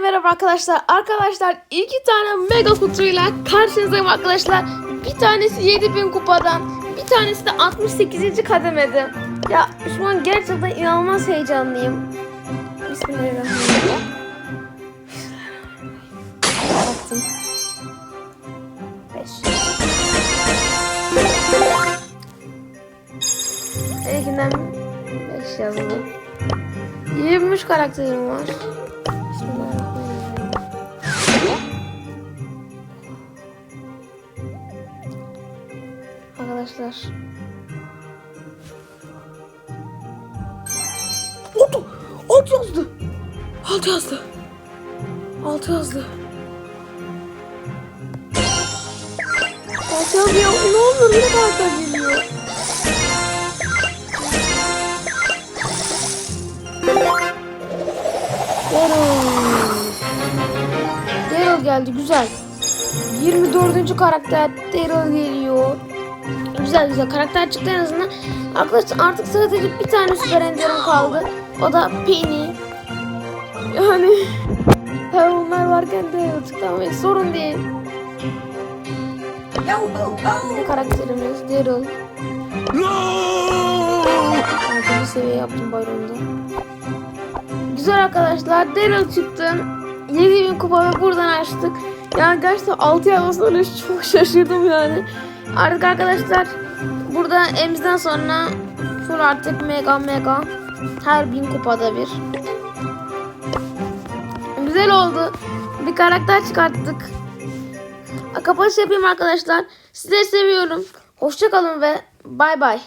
merhaba arkadaşlar. Arkadaşlar iki tane mega kutuyla karşınızdayım arkadaşlar. Bir tanesi 7000 kupadan, bir tanesi de 68. kademede. Ya şu an gerçekten inanılmaz heyecanlıyım. Bismillahirrahmanirrahim. Baktım. 5. İlkinden 5 yazdı. 23 karakterim var. Arkadaşlar. Oldu. Alt yazdı. Alt yazdı. Alt yazdı. Alt yazdı ya. Ne olur ne karakter geliyor. Daryl. Daryl geldi güzel. 24. karakter Daryl geliyor. Güzel güzel karakter çıktı en azından. Arkadaşlar artık sadece bir tane süper enderim kaldı. O da Penny. Yani tabii onlar varken çıktı ama sorun değil. Ne karakterimiz Daryl. Altıncı seviye yaptım bayramda. Güzel arkadaşlar Daryl çıktı. 7000 kupa ve buradan açtık. Yani gerçekten 6 yazmasına öyle çok şaşırdım yani. Artık arkadaşlar burada emizden sonra full artık mega mega her bin kupada bir. Güzel oldu. Bir karakter çıkarttık. Kapanış yapayım arkadaşlar. Sizleri seviyorum. Hoşçakalın ve bay bay.